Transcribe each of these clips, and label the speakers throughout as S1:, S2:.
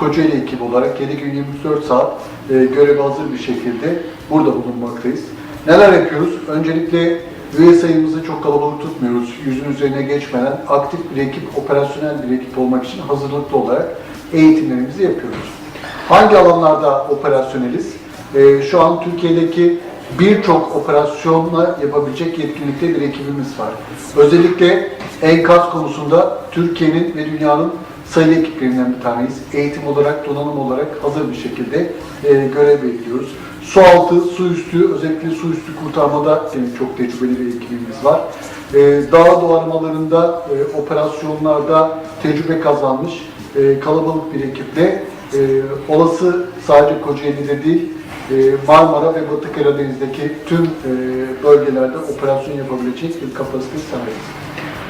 S1: Kocaeli ekibi olarak 7 gün 24 saat e, göreve hazır bir şekilde burada bulunmaktayız. Neler yapıyoruz? Öncelikle üye sayımızı çok kalabalık tutmuyoruz. Yüzün üzerine geçmeden aktif bir ekip, operasyonel bir ekip olmak için hazırlıklı olarak eğitimlerimizi yapıyoruz. Hangi alanlarda operasyoneliz? E, şu an Türkiye'deki birçok operasyonla yapabilecek yetkinlikte bir ekibimiz var. Özellikle enkaz konusunda Türkiye'nin ve dünyanın Sayı ekiplerinden bir taneyiz. Eğitim olarak, donanım olarak hazır bir şekilde e, görev veriyoruz. Su altı, su üstü, özellikle su üstü kurtarmada benim çok tecrübeli bir ekibimiz var. E, dağ doğarmalarında, e, operasyonlarda tecrübe kazanmış e, kalabalık bir ekiple e, olası sadece Kocaeli'de değil, e, Marmara ve Batı Karadeniz'deki tüm e, bölgelerde operasyon yapabilecek bir kapasite sahibiz.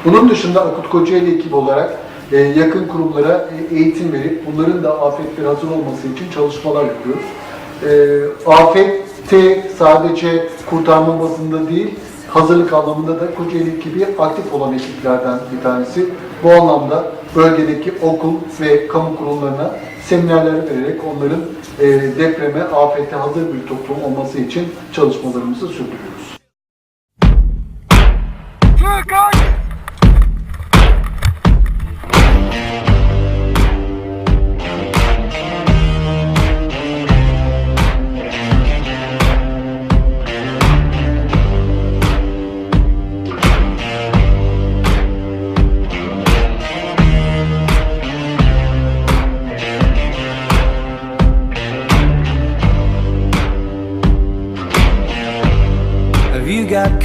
S1: Bunun dışında Akut Kocaeli ekibi olarak ee, yakın kurumlara e, eğitim verip bunların da afetlere hazır olması için çalışmalar yapıyoruz. E, afette sadece kurtarma bazında değil, hazırlık anlamında da Kocaeli gibi aktif olan ekiplerden bir tanesi. Bu anlamda bölgedeki okul ve kamu kurumlarına seminerler vererek onların e, depreme, afete hazır bir toplum olması için çalışmalarımızı sürdürüyoruz. Çıkar!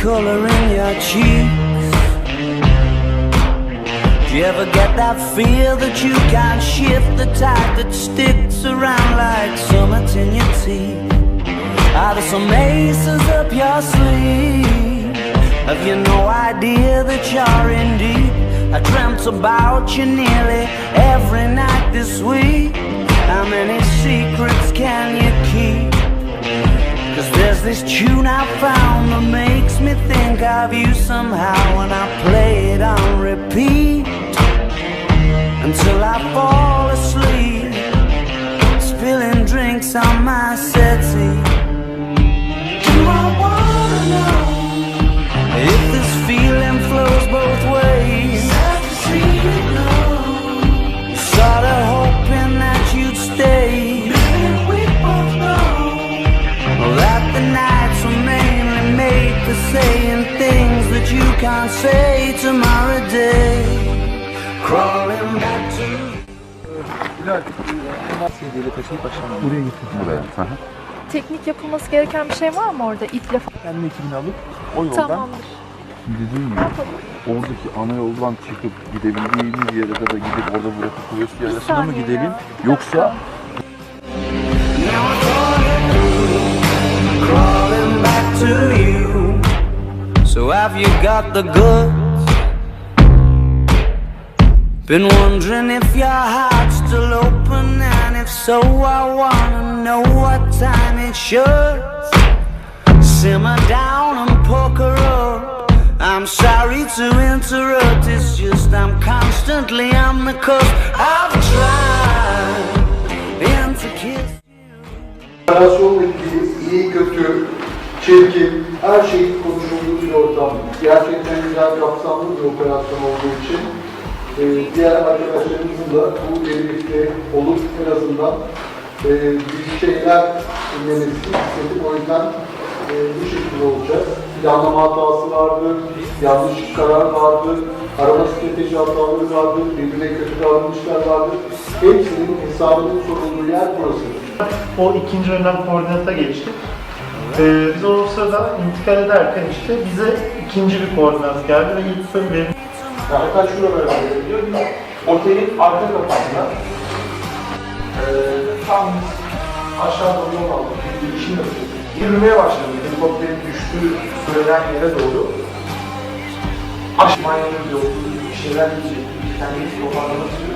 S1: color in your cheeks Do you ever get that feel that you can't shift The tide that sticks around like summit in your teeth Are there some aces up your sleeve? Have you no idea that you're in deep?
S2: I dreamt about you nearly every night this week How many secrets can you this tune I found that makes me think of you somehow And I play it on repeat Until I fall asleep Spilling drinks on my settee to saying things that you can't say tomorrow day. Crawling back to Buraya gittim
S3: Buraya. Aha.
S4: Teknik yapılması gereken bir şey var mı orada? İple falan.
S2: Kendi ekibini alıp o yoldan Tamamdır. dediğim gibi oradaki ana yoldan çıkıp gidebildiğimiz yere kadar gidip orada bırakıp kuvvetli yerine mı gidelim? ya. yoksa have you got the goods? Been wondering if your heart's still open, and if so, I
S1: wanna know what time it should. Simmer down and poker up. I'm sorry to interrupt, it's just I'm constantly on the cusp. I've gerçekten güzel kapsamlı bir operasyon olduğu için e, diğer arkadaşlarımızın da bu birlikte olup en azından e, bir şeyler dinlemesi istedik. O yüzden e, bu şekilde olacak. Planlama hatası vardı, yanlış karar vardı, arama strateji hataları vardı, birbirine kötü davranışlar vardı. Hepsinin hesabının sorulduğu yer burası.
S5: O ikinci önem koordinata geçtik. Ee, biz o sırada intikal ederken işte bize ikinci bir koordinat geldi ve Yiğit'in benim...
S1: Yani kaç euro beraber geliyor? Şey otelin arka kapısına ee, tam aşağı doğru yol aldık. Bir işin Yürümeye başladım. Helikopterin düştüğü söylenen yere doğru. Aşmaya yürüyor. Bir şeyler yiyecek. Kendini toparlamak istiyor.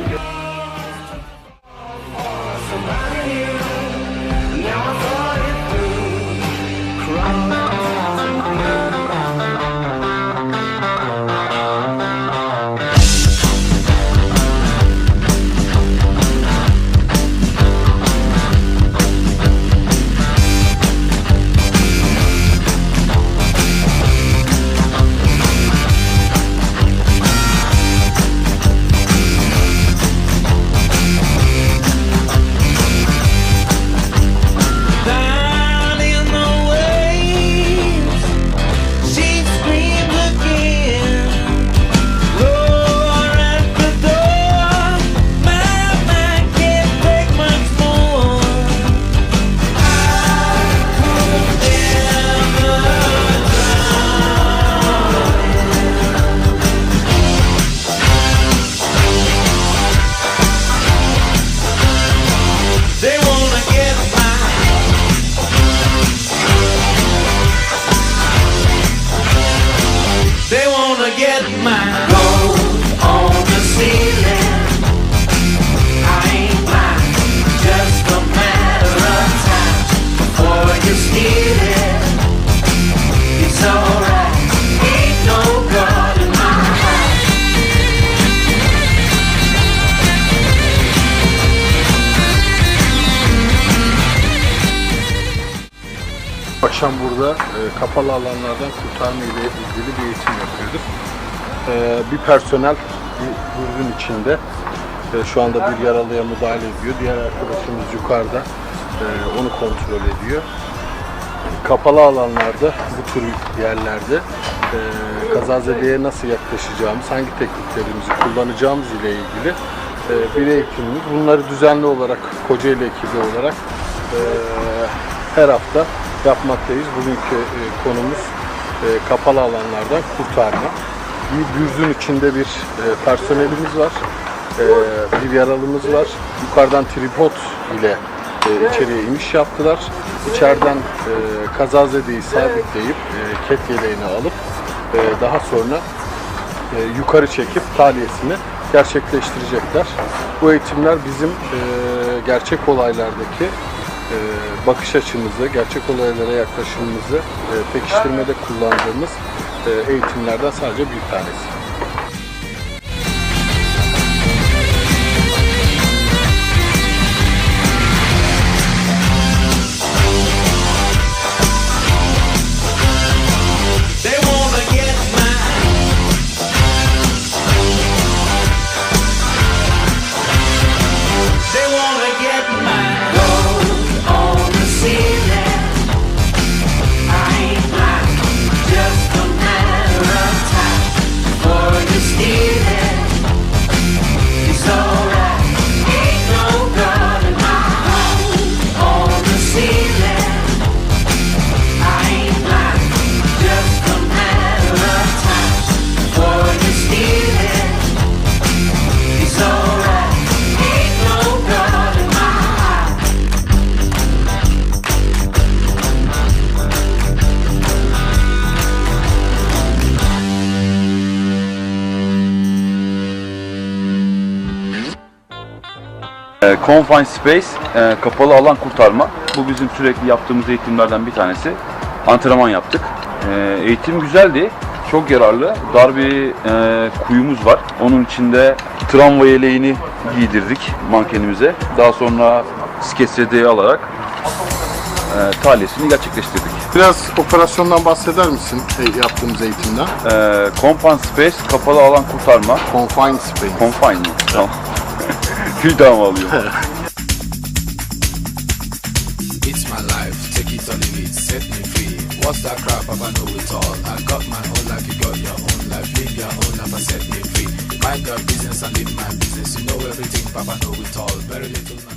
S1: akşam burada e, kapalı alanlardan kurtarma ile ilgili bir eğitim yapıyorduk. E, bir personel bir grubun içinde e, şu anda bir yaralıya müdahale ediyor. Diğer arkadaşımız yukarıda e, onu kontrol ediyor. Kapalı alanlarda bu tür yerlerde e, kazazedeye nasıl yaklaşacağımız, hangi tekniklerimizi kullanacağımız ile ilgili e, bir eğitimimiz. Bunları düzenli olarak Kocaeli ekibi olarak e, her hafta yapmaktayız. Bugünkü e, konumuz e, kapalı alanlardan kurtarma. Bir dürzün içinde bir e, personelimiz var. Bir yaralımız var. Yukarıdan tripod ile içeriye iniş yaptılar. İçeriden kazazedeyi sabitleyip ket yeleğini alıp daha sonra yukarı çekip taliyesini gerçekleştirecekler. Bu eğitimler bizim gerçek olaylardaki bakış açımızı, gerçek olaylara yaklaşımımızı e, pekiştirmede kullandığımız e, eğitimlerden sadece bir tanesi.
S6: E, confined space, e, kapalı alan kurtarma. Bu bizim sürekli yaptığımız eğitimlerden bir tanesi. Antrenman yaptık. E, eğitim güzeldi. Çok yararlı. Dar bir e, kuyumuz var. Onun içinde tramvay eleğini giydirdik mankenimize. Daha sonra skeç alarak e, tahliyesini gerçekleştirdik.
S1: Biraz operasyondan bahseder misin e, yaptığımız eğitimden?
S6: E, confined space, kapalı alan kurtarma.
S1: Confined space.
S6: Confined. Tamam. Kül alıyor. It's my life, take it or leave set me free. What's that crap about know it all? I got my own life, you got your own life, live your own life set me free. Mind your business and live my business, you know everything, Papa know it all. Very little man.